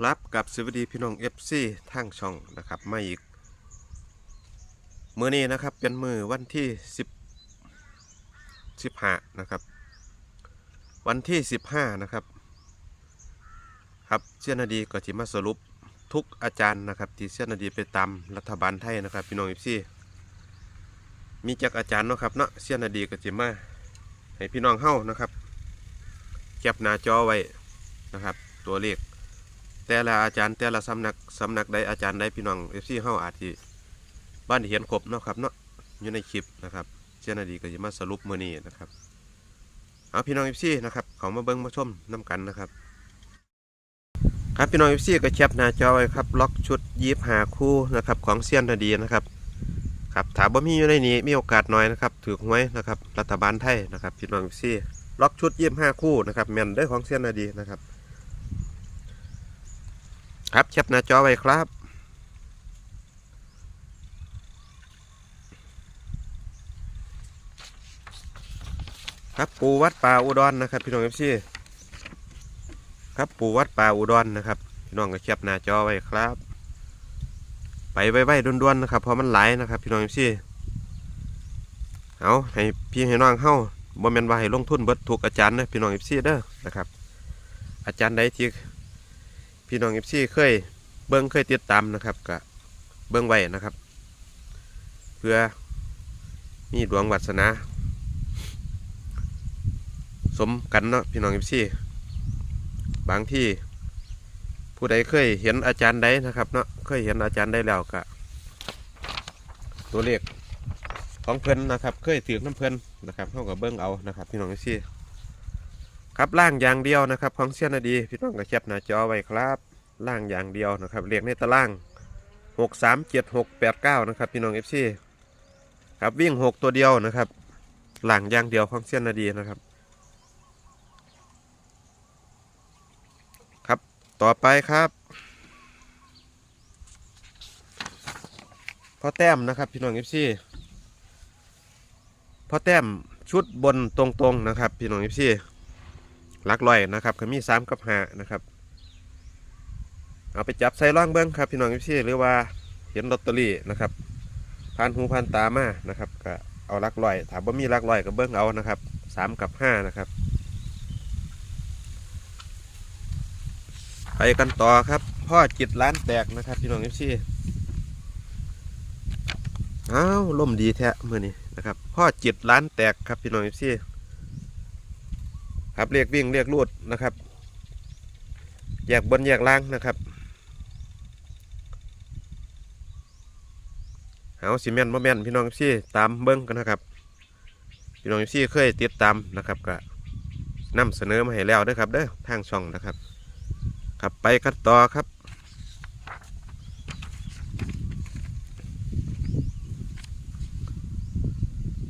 ครับกับสวัสดีพี่น้อง FC ทางช่องนะครับมาอีกมือนี้นะครับเป็นมือวันที่10 15นะครับ วันที่15นะครับ ครับเสี้ยนาดีก็จะมาสรุปทุกอาจารย์นะครับ ที่เสี้ยนาดีไปตามรัฐบาลไทยนะครับ พี่น้อง FC มีจักอาจารย์เนาะครับเนาะเสี้ยนาดีก็จะมาให้พี่น้องเฮ้านะครับแคปหน้าจอไว้นะครับ ตัวเลข แต่ละอาจารย์แต่ละสำนักสำนักใดอาจารย์ใดพี่น้องเอฟซีเฮาอาจสิบ้านเห็นครบเนาะครับเนาะอยู่ในคลิปนะครับเจ้าหน้าที่ก็จะมาสรุปมื้อนี้นะครับเอาพี่น้องเอฟซีนะครับเขามาเบิ่งมาชมน้กันนะครับ ครับพี่น้องเอฟซีก็แคปหน้าจอไว้ครับล็อกชุดยีบหาคู่นะครับของเซียนนาดีนะครับครับถ้าบ่ามีอยู่ในนี้มีโอกาสน้อยนะครับถือหวยนะครับรัฐบาลไทยนะครับพี่น้องเอฟซีล็อกชุดยีบห้าคู่นะครับแมนได้ของเซียนนาดีนะครับ ครับแคปหน้าจอไว้ครับครับปูวัดป่าอุดรนะครับ พี่น้องเอฟซีครับปูวัดป่าอุดรนะครับ พี่น้องก็แคปหน้าจอไว้ครับ ไปไว้ๆด่วนๆนะครับเพราะมันหลายนะครับ พี่น้องเอฟซีเอาให้พี่ให้น้องเข้าบ่แมนว่าให้ลงทุนเบิดถูกอาจารย์นะพี่น้องเอฟซีเด้อนะครับ อาจารย์ใดที่ พี่น้องเอฟซีเคยเบิ้งเคยติดตามนะครับก็เบิ้งไว้นะครับ เพื่อมีดวงวัสนาสมกันเนาะพี่น้องเอฟซีบางที่ผู้ใดเคยเห็นอาจารย์ใดนะครับเนาะเคยเห็นอาจารย์ใดแล้วก็ตัวเลขของเพิ่อนนะครับ เคยถือน้ำเพิ่อนนะครับเท่ากับเบิ้งเอานะครับ พี่น้องเอฟซี ครับล่างอย่างเดียวนะครับ ของเสียนาดีพี่น้องก็แคปหน้าจอไว้ครับล่างอย่างเดียวนะครับเรียกในตารางหกสามเจ็ดหกแปดเก้านะครับ พี่น้องเอฟซีครับวิ่งหกตัวเดียวนะครับล่างอย่างเดียวของเสียนาดีนะครับ ครับต่อไปครับพ่อแต้มนะครับ พี่น้องเอฟซีพ่อแต้มชุดบนตรงๆนะครับ พี่น้องเอฟซี ลักร้อยนะครับก็มีสามกับห้านะครับ เอาไปจับใส่ร่องเบิ้องครับพี่น้องเอฟซีหรือว่าเห็นลอตเตอรี่นะครับผ่านหูผ่านตามานะครับก็เอาลักร้อย ถามว่ามีลักร้อยก็เบิ้องเอานะครับสามกับห้านะครับไปกันต่อครับพ่อจิตร้านแตกนะครับพี่น้องเอฟซีอ้าวล่มดีแท้เมื่อนี้นะครับพ่อจิตร้านแตกครับพี่น้องเอฟซี ครับเรียกวิ่งเรียกลูดนะครับ แยกบนแยกล่างนะครับเอาซีเมนต์บ่แมนพี่น้องซีตามเบิ้งกันนะครับ พี่น้องซีเคยติดตามนะครับก็นำเสนอมาให้แล้วเด้อครับเด้อทางช่องนะครับ ครับไปกันต่อครับ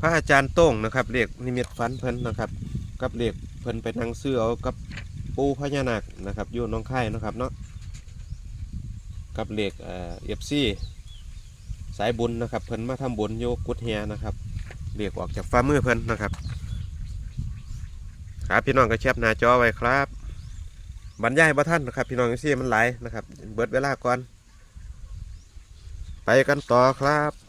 พระอาจารย์โต้งนะครับเรียกนิมิตฝันเพิ่นนะครับ กับเรียก เพิ่นไปนั่งซื้อเอากับปูพญานาคนะครับอยู่น้องค่ายนะครับเนาะกับเรียกเอฟซีสายบุญนะครับ เพิ่นมาทำบุญโยกุดเฮียนะครับเรียกออกจากฟ้ามือเพิ่นนะครับครับพี่น้องก็แชปหน้าจอไว้ครับบรรยายบ่ท่านนะครับ พี่น้องเอพซี่มันหลายนะครับ เบิดเวลาก่อน ไปกันต่อครับ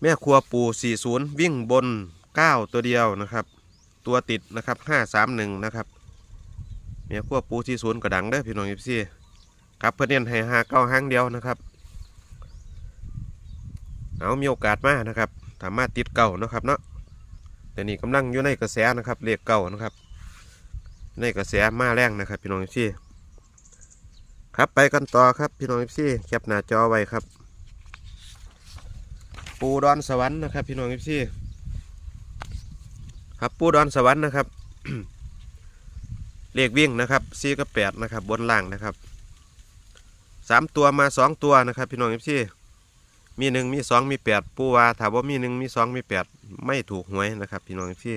แม่ครัวปู40 วิ่งบน 9 ตัวเดียวนะครับ ตัวติดนะครับ531นะครับแม่ครัวปู40ก็ดังเด้อพี่น้องซี่ครับเพื่อนเน้นให้5 9ห้างเดียวนะครับเอามีโอกาสมานะครับสามารถติดเก่านะครับเนาะแต่นี่กำลังอยู่ในกระแสนะครับเรียกเก่านะครับ ในกระแสมาแรงนะครับ พี่น้องพี่ครับไปกันต่อครับพี่น้องพี่แคปหน้าจอไว้ครับ ปูดอนสวรรค์นะครับ พี่น้องพี่ครับปูดอนสวรรค์นะครับเรียกวิ่งนะครับซีกับแปดนะครับ บนล่างนะครับสามตัวมาสองตัวนะครับ พี่น้องพี่มีหนึ่งมีสองมีแปดปูวาถามว่ามีหนึ่งมีสองมีแปดไม่ถูกหวยนะครับ พี่น้องพี่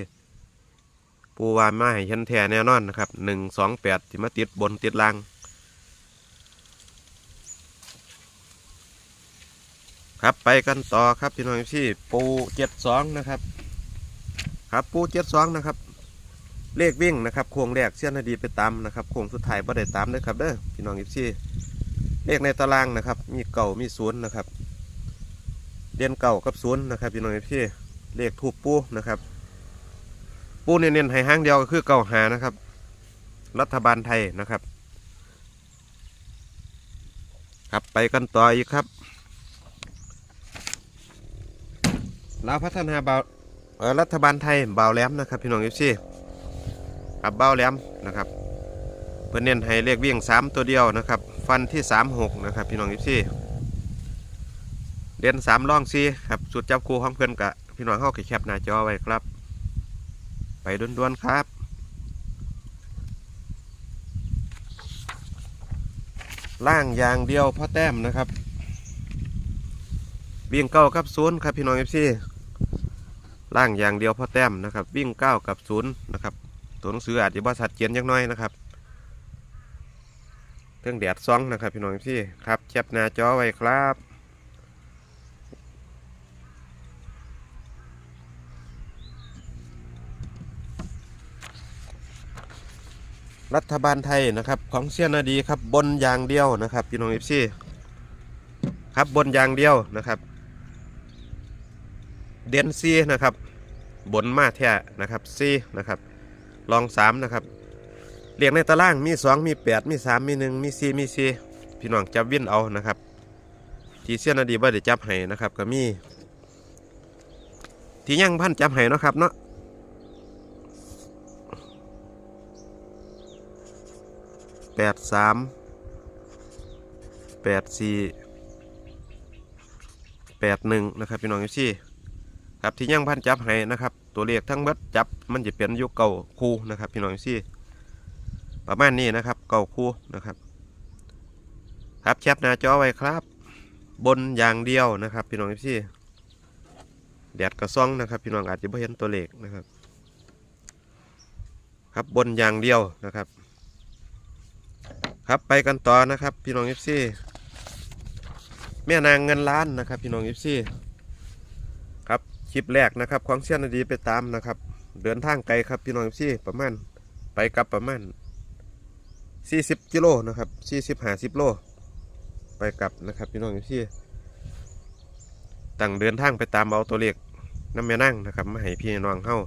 ปูวาม่ให้เห็นแท้แน่นอนนะครับหนึ่งสองแปดที่มาติดบนติดล่าง ครับไปกันต่อครับพี่น้องพี่ปูเจ็ดสองนะครับ ครับปูเจ็ดสองนะครับ เลขวิ่งนะครับโค้งแรกเสี้ยนนาดีไปตามนะครับโค้งสุดท้ายบ่ได้ตามเด้อครับเด้อพี่น้องอีซี่เลขในตารางนะครับ มีเก่ามีศูนย์นะครับเด่นเก่ากับศูนย์นะครับพี่น้องอีซี่เลขถูกปูนะครับ ปูเน้นๆให้ห้างเดียวก็คือเก่าหานะครับ รัฐบาลไทยนะครับ ครับไปกันต่ออีกครับ ลาวพัฒนาบาเออรัฐบาลไทยเบาแหลมนะครับพี่น้องเอฟซีครับเบาแหลมนะครับเพื่อนเน้นให้เลขวิ่งสามตัวเดียวนะครับฟันที่สามหกนะครับพี่น้องเอฟซีเด่นสามล่องซีครับสุดจับคู่ของเพื่อนกะพี่น้องเข้าแคปหน้าจอไว้ครับ ไปด่วนๆครับล่างอย่างเดียวพ่อแต้มนะครับ วิ่งเก้ากับศูนย์ครับพี่น้องเอฟซีล่างอย่างเดียวพอแต้มนะครับ วิ่งเก้ากับศูนย์นะครับ ตัวหนังสืออาจจะบ่ชัดเจนจักน้อยนะครับเครื่องแดดซองนะครับพี่น้องเอฟซีครับแคปหน้าจอไว้ครับ รัฐบาลไทยนะครับ ของเซียนาดีครับบนอย่างเดียวนะครับพี่น้องเอฟซีครับบนอย่างเดียวนะครับ เดนซีนะครับ บนมาแท้นะครับซีนะครับลองสามนะครับเรียงในตารางมีสองมีแปดมีสามมีหนึ่งมีสี่มีสี่พี่น้องจับวิ่นเอานะครับ ที่เซียนาดีบ่ได้จับให้นะครับก็มีที่ยังพันจับให้นะครับเนาะแปดสามแปดสี่แปดหนึ่งนะครับพี่น้องเอฟซี ครับที่ยังพันจับให้นะครับ ตัวเลขทั้งเบิดจับมันจะเป็นยุคเก่าคู่นะครับ พี่น้องเอฟซีประมาณนี้นะครับเก่าคู่นะครับ ครับแคปหน้าจอไว้ครับ บนอย่างเดียวนะครับ พี่น้องเอฟซีแดดกระซ่องนะครับ พี่น้องอาจจะไม่เห็นตัวเลขนะครับ ครับบนอย่างเดียวนะครับ ครับไปกันต่อนะครับ พี่น้องเอฟซีแม่นางเงินล้านนะครับ พี่น้องเอฟซี คลิปแรกนะครับของเชียนดีไปตามนะครับ เดินทางไกลครับพี่น้องเอฟซีประมาณไปกลับประมาณ 40กิโลนะครับ 40 50โลไปกลับนะครับพี่น้องเอฟซีตั้งเดินทางไปตามเอาตัวเลขน้ำแม่นั่งนะครับมาให้พี่น้องเข้า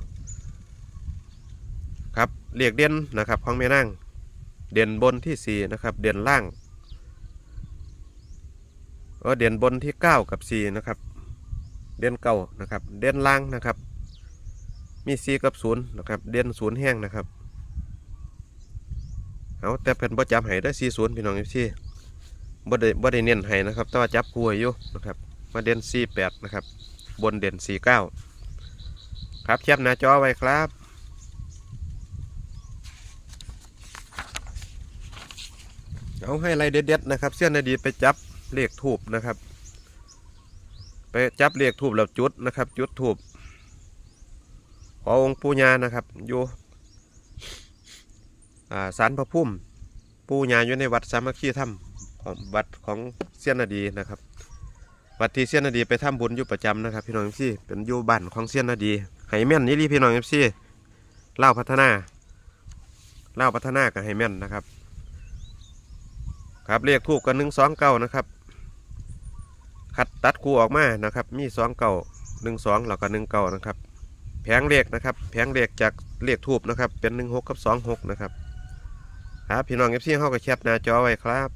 ครับเรียกเด่นนะครับของแม่นั่งเด่นบนที่ 4 นะครับ เด่นล่างเออเด่นบนที่ 9 กับ 4 นะครับ เด่นเก่านะครับ เด่นล่างนะครับ มี4กับ0นย์นะครับ เด่น0แห้งนะครับเอาแต่เป็นบ่จับให้ได้4 0พี่น้องพี่บ่ได้บ่ได้เน้นให้นะครับ แต่ว่าจับคู่ให้อยู่นะครับ มาเด่น4 8นะครับ บนเด่น4 9ครับแคปหน้าจอไว้ครับเอาให้ไรเด็ดๆนะครับ เส้นนาดีไปจับเลขทูบนะครับ ไปจับเลขทูบแล้วจุดนะครับ จุดทูบขอองค์ปูญานะครับอยู่อ่าสารพระพุ่มปูญาอยู่ในวัดสามัคคีธรรมของวัดของเสี้ยนนาดีนะครับ วัดที่เสี้ยนนาดีไปทำบุญอยู่ประจำนะครับ พี่น้องเอฟซีเป็นอยู่บ้านของเสี้ยนนาดีให้แม่นนี่รีพี่น้องเอฟซีเล่าพัฒนาเล่าพัฒนากับให้แม่นนะครับ ครับเรียกถูกกันหนึ่งสองเก้านะครับ คัดตัดคู่ออกมานะครับ มีสองเก้าหนึ่งสองแล้วก็หนึ่งเก้านะครับ แผงเลขนะครับแผงเลขจากเลขทูบนะครับ เป็นหนึ่งหกกับสองหกนะครับครับพี่น้องเอฟซีเข้ากับแคปหน้าจอไว้ครับ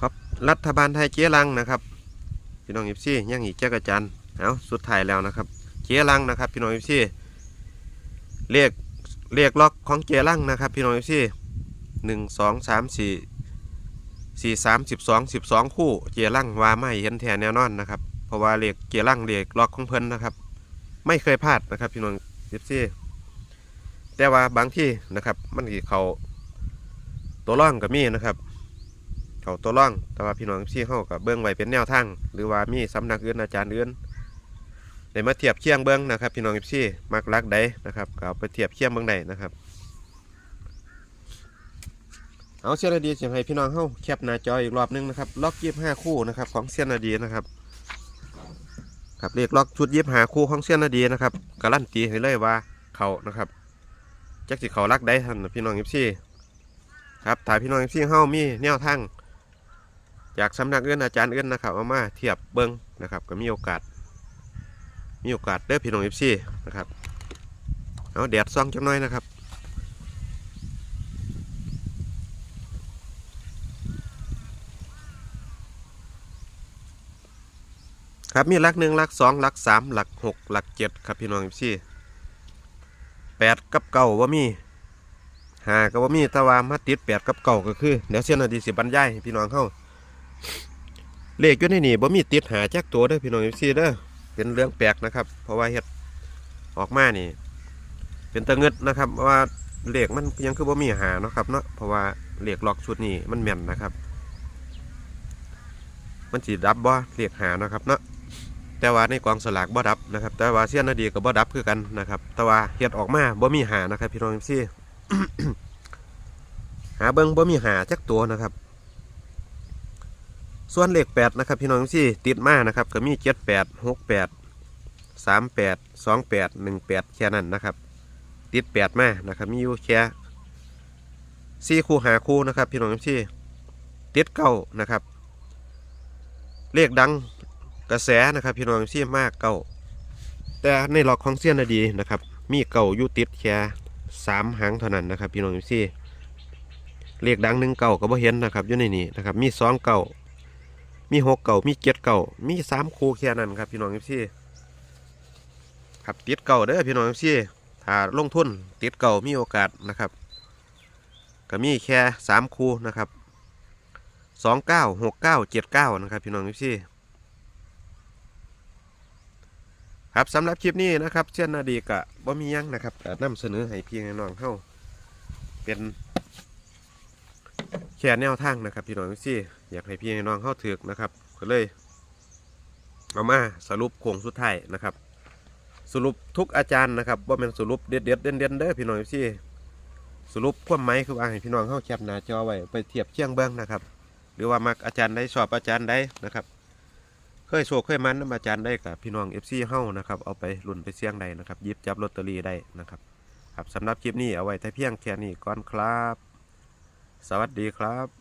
ครับรัฐบาลไทยเจ๊ลังนะครับพี่น้องเอฟซียังอีกเจ้ากระจันเอาสุดท้ายแล้วนะครับเจลังนะครับ พี่น้องเอฟซี เรียกเรียกล็อกของเจลังนะครับพี่น้องเอฟซีหนึ่งสองสามสี่สี่สามสิบสองสิบสองคู่เจลังว่าไม่เห็นแทนแน่นอนนะครับเพราะว่าเรียกเจลังเรียกล็อกของเพิ่นนะครับ ไม่เคยพลาดนะครับพี่น้องเอฟซีแต่ว่าบางที่นะครับ มันกี่เขาตัวร่องกับมีนะครับ เขาตัวร่องแต่ว่าพี่น้องที่เข้ากับเบื้องไว้เป็นแนวทาง หรือว่ามีสำนักอื่นอาจารย์อื่น ได้มาเทียบเคียงเบื้องนะครับพี่น้องที่มักรักใดนะครับก็เอาไปเทียบเคียงเบื้องใดนะครับเอาเสียนาดีจะให้พี่น้องเข้าแคปหน้าจออีกรอบหนึงนะครับล็อกยี่ห้าคู่นะครับของเสียนาดีนะครับครับเลขล็อกชุดยี่ห้าคู่ของเสียนาดีนะครับการันตีให้เลยว่าเขานะครับจักสิเขารักได้ท่านพี่น้องยิปซีครับถ้ายพี่น้องยิปซีเข้ามีแนวทางจากสำนักเอื้อนอาจารย์เอื้อนนะครับเอามาเทียบเบิ้งนะครับก็มีโอกาส มีโอกาสเด้อพี่น้องยิปซี่นะครับเอาแดดซ่องจังน้อยนะครับครับมีหลักหนึ่งหลักสองหลักสามหลักหกหลักเจ็ดครับพี่น้องพี่แปดกับเก้าว่ามีหาก็ว่ามีต่ว่ามาติดแปดกับเก้าก็คือเดี๋ยวเสียนาดีสิบรรยายพี่น้องเข้าเลขอยู่ในนี่บ่มีติดหาแจ็คตัวเด้อพี่น้องพี่เด้อ เป็นเรื่องแปลกนะครับ เพราะว่าเฮ็ดออกมานี่ เป็นตะเงิดนะครับว่าเลขมันยังคือบ่มีหาเนาะครับเนาะเพราะว่าเลขล็อกชุดนี้มันแม่นนะครับ มันสีดับบ่เลขหานะครับเนาะแต่ว่าในกองสลากบ่ดับนะครับ แต่ว่าเสี้ยนนาดีกับบ่ดับคือกันนะครับ แต่ว่าเฮ็ดออกมาบ่มีหานะครับ พี่น้องซี่หาเบิ่งบ่มีหาจักตัวนะครับ ส่วนเลขแปดนะครับพี่น้องซี่ติดมานะครับก็มีเจ็ดแปดหกแปดสามแปดสองแปดหนึ่งแปดแค่นั้นนะครับ ติดแปดมานะครับมีอยู่แค่สี่คู่หาคู่นะครับพี่น้องซี่ติดเก้านะครับ เลขดังกระแสนะครับพี่น้องเสียมากเก่าแต่ในหลอกของเสียนดีนะครับ มีเก่าอยู่ติดแค่สามหางเท่านั้นนะครับ พี่น้องซี่เลขดังหนึ่งเก่าก็บ่เห็นนะครับอยู่ในนี้นะครับ มีสองเก่า มีหกเก่ามีเจ็ดเก่ามีสามคูแค่นั้นครับพี่น้องซี่ครับติดเก่าเด้อพี่น้องซี่ถ้าลงทุนติดเก่ามีโอกาสนะครับก็มีแค่สามคูนะครับสองเก้าหกเก้าเจ็ดเก้านะครับพี่น้องซี่ครับสำหรับคลิปนี้นะครับเช่นนาดีกะบ่มียังนะครับก็นเสนอให้พี่ให้น้องเข้าเป็นแค่แนวทางนะครับพี่น้องซี่ อยากให้พี่น้องเข้าถึกนะครับก็เลยเอามาสรุปโค้งสุดท้ายนะครับ สรุปทุกอาจารย์นะครับว่าเป็นสรุปเด็ดเด็ดเด่นเด่นเด้อพี่น้องซี่สรุปความหมายคือว่าให้พี่น้องเข้าแคปหน้าจอไว้ไปเทียบเคียงเบื้องนะครับ หรือว่ามักอาจารย์ได้สอบอาจารย์ได้นะครับ เคยโชคเคยมันนำอาจารย์ได้กับพี่น้องเอฟซีเฮ้านะครับเอาไปลุ่นไปเสี่ยงใดนะครับยิบจับลอตเตอรี่ได้นะครับครับสำหรับคลิปนี้เอาไว้แต่เพียงแค่นี้ก่อนครับ สวัสดีครับ